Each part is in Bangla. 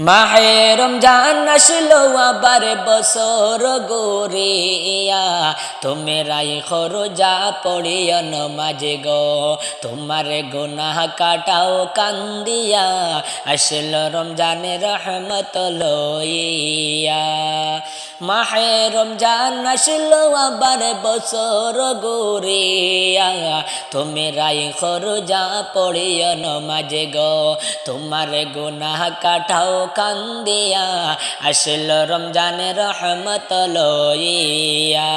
মাহে রমজান আসলো আবার বছর গোরিয়া তোমরাই খরজা পড়িয়া নমাজে গো। তোমার গুনাহ কাটাও কান্দিয়া। আসলো রমজানের রহমত লইয়া। মাহে রমজান আসলো আবার বছর গোরিয়া তোমরাই খরজা পড়িয়া নমাজে গো। তোমার গুনাহ কাটাও কান্দিয়া, আসল রমজানে রহমত লইয়া।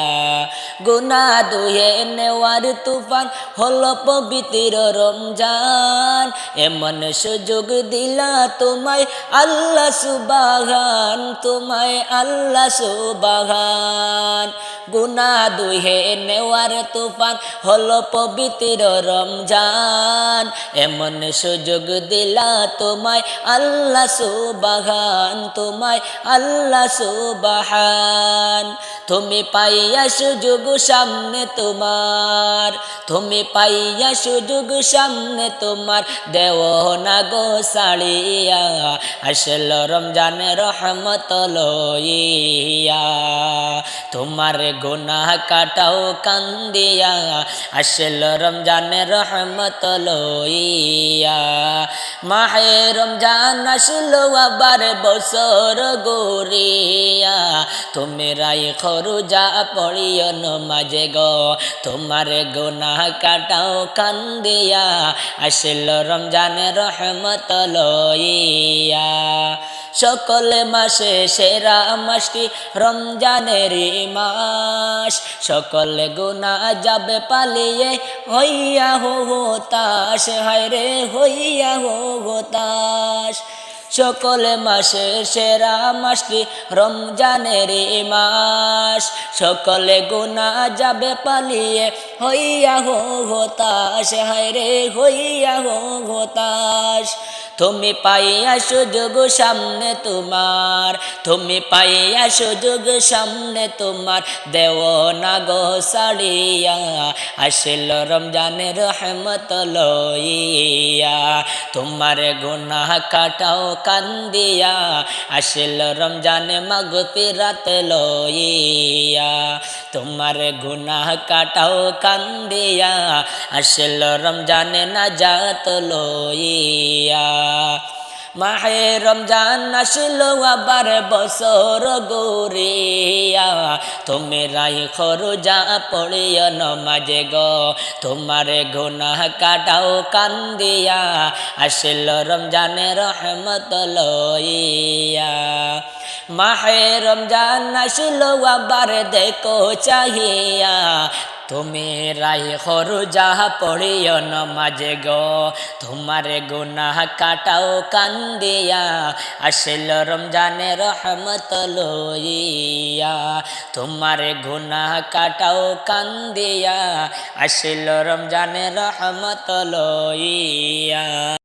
গুনা দুয়ে নেওয়ার তুফান হল পবিত্র রমজান। এমন সুযোগ দিলা তোমায় আল্লাহ সুবাগান তোমায় আল্লাহ সুবাগান গুনা দুহে নেওয়ার তুফান হল পবিত্র রমজান। এমন সুযোগ দিলা তোমায় আল্লাহ সুবাহান, তোমায় আল্লাহ সুবাহান। তুমি পাইয়া সুযোগ, সামনে তোমার। তুমি পাইয়া সুযোগ, সামনে তোমার। দেও না গো সাড়িয়া আসল রমজানের রহমত লইয়া। তোমার গুনাহ কাটাও, কান্দিয়া। আসল রমজানে রহমত লইয়া। মাহে রমজান আসলো আবার বছর গোরিয়া তোমরাই খরুজা পড়িও নমাজে গো। তোমার গুনাহ কাটাও, কান্দিয়া। আসল রমজানে রহমত লইয়া। সকল মাসে সেরা মাসটি রমজানের মাস। সকল গুণা যাবে পালিয়ে হইয়া হো হতাশ হায় রে হইয়া হো হতাশ সকল মাসে সেরা মাসটি রমজানের মাস। সকলে গুণা যাবে পালিয়ে হইয়া হো হতাশ হায় রে হইয়া হো তুমি পাইয়া সুযোগ সামনে তোমার, তুমি পাইয়া সুযোগ সামনে তোমার, দেও না গো সাড়িয়া আসিল রমজানের রহমত লইয়া। তোমার গুনাহ কাটাও কান্দিয়া, আসিল রমজানে মাগফিরাত লইয়া। তোমার গুনাহ কাটাও কান্দিয়া, আসিল রমজানে নাজাত লইয়া। মাহে রমজান আসলো আবার বছর গোরিয়া। তুমি রাই খরজা পড়িও নমাজে গো, তোমার গুনাহ কাটাও কান্দিয়া, আসল রমজানে রহমত লইয়া। মাহে রমজান আসলো, আবার দেখো চাহিয়া। তুমি রাই হরু যাহা পড়িও নমাজে গো, তোমার গুনাহ কাটাও কান্দিয়া। আসিল রমজানে রহমত লইয়া, তোমার গুনাহ কাটাও কান্দিয়া। আসিল রমজানে রহমত লইয়া।